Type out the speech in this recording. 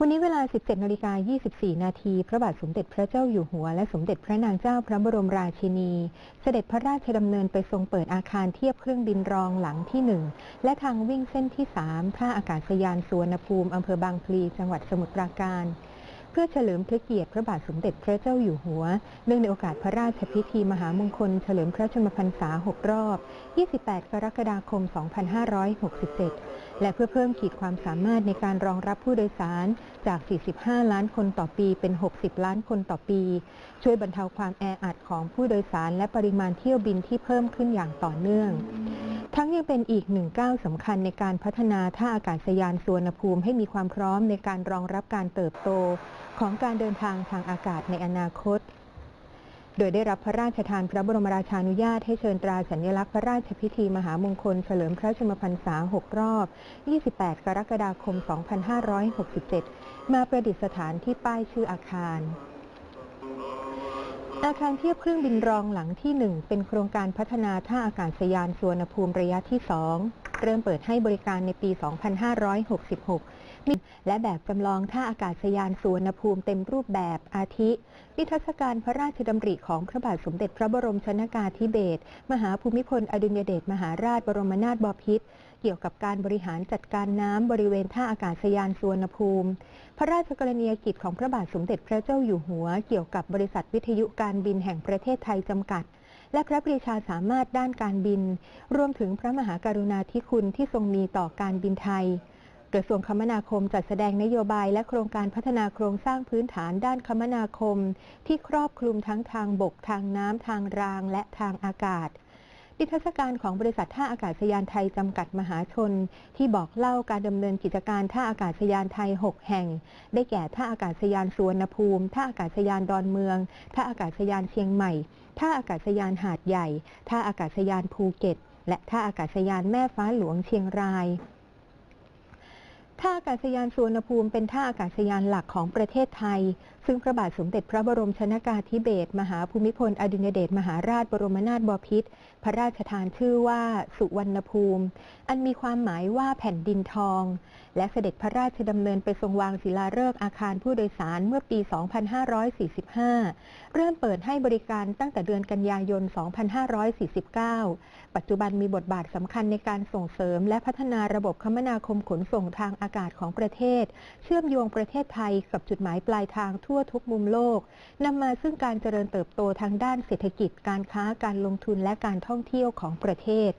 วันนี้เวลา 17นาฬิกา24 นาที พระบาทสมเด็จพระเจ้าอยู่หัว และสมเด็จพระนางเจ้าพระบรมราชินี เสด็จพระราชดำเนินไปทรงเปิดอาคารเทียบเครื่องบินรองหลังที่ 1 และทางวิ่งเส้นที่ 3 ท่าอากาศยานสุวรรณภูมิอำเภอบางพลี จังหวัดสมุทรปราการ พื่อเฉลิมพระเกียรติพระบาทสมเด็จพระเจ้าอยู่หัว เนื่องในโอกาสพระราชพิธีมหามงคล เฉลิมพระชนมพรรษา 6 รอบ 28 กรกฎาคม 2567 และเพื่อเพิ่มขีดความสามารถในการรองรับผู้โดยสารจาก 45 ล้านคนต่อปีเป็น 60 ล้านคนต่อปี ช่วยบรรเทาความแออัดของผู้โดยสารและปริมาณเที่ยวบินที่เพิ่มขึ้นอย่างต่อเนื่อง ทั้งยังเป็นอีกหนึ่งก้าวสำคัญในการพัฒนาท่าอากาศยานสุวรรณภูมิให้มีความพร้อมในการรองรับการเติบโตของการเดินทางทางอากาศในอนาคต โดยได้รับพระราชทานพระบรมราชานุญาตให้เชิญตราสัญลักษณ์พระราชพิธีมหามงคลเฉลิมพระชนมพรรษา 6 รอบ 28 กรกฎาคม 2567 มาประดิษฐานที่ป้ายชื่ออาคาร อาคารเทียบเครื่องบินรองหลังที่ 1 เป็นโครงการพัฒนาท่าอากาศยานสุวรรณภูมิระยะที่ 2 เริ่มเปิดให้บริการในปี 2566 และแบบจำลองท่าอากาศยานสุวรรณภูมิเต็มรูปแบบอาทิ นิทรรศการพระราชดำริของพระบาทสมเด็จพระบรมชนากาธิเบศรมหาภูมิพลอดุลยเดชมหาราชบรมนาถบพิตรเกี่ยวกับการบริหารจัดการน้ำบริเวณท่าอากาศยานสุวรรณภูมิ พระราชกรณียกิจของพระบาทสมเด็จพระเจ้าอยู่หัว เกี่ยวกับบริษัทวิทยุการบินแห่งประเทศไทยจำกัด และพระปรีชาสามารถด้านการบิน รวมถึงพระมหากรุณาธิคุณที่ทรงมีต่อการบินไทย กระทรวงคมนาคมจัดแสดงนโยบายและโครงการพัฒนาโครงสร้างพื้นฐานด้านคมนาคม ที่ครอบคลุมทั้งทางบก ทางน้ำ ทางราง และทางอากาศ นิทรรศการของบริษัทท่าอากาศยานไทยจำกัดมหาชน ที่บอกเล่าการดำเนินกิจการท่าอากาศยานไทย 6 แห่ง ได้แก่ท่าอากาศยานสุวรรณภูมิ ท่าอากาศยานดอนเมือง ท่าอากาศยานเชียงใหม่ ท่าอากาศยานหาดใหญ่ ท่าอากาศยานภูเก็ต และท่าอากาศยานแม่ฟ้าหลวงเชียงราย ท่าอากาศยานสุวรรณภูมิเป็นท่าอากาศยานหลักของประเทศไทย ซึ่งพระบาทสมเด็จพระบรมชนากาธิเบศรมหาภูมิพล อดุลยเดชมหาราชบรมนาถบพิตรพระราชทานชื่อว่าสุวรรณภูมิ อันมีความหมายว่าแผ่นดินทอง และเสด็จพระราชดำเนินไปทรงวางศิลาฤกษ์อาคารผู้โดยสารเมื่อปี 2545 เริ่มเปิดให้บริการตั้งแต่เดือนกันยายน 2549 ปัจจุบันมีบทบาทสำคัญในการส่งเสริม และพัฒนาระบบคมนาคมขนส่งทางอากาศของประเทศ เชื่อมโยงประเทศไทยกับจุดหมายปลายทางทั่วทุกมุมโลกนำมาซึ่งการเจริญเติบโตทางด้านเศรษฐกิจ การค้าการลงทุนและการท่องเที่ยวของประเทศ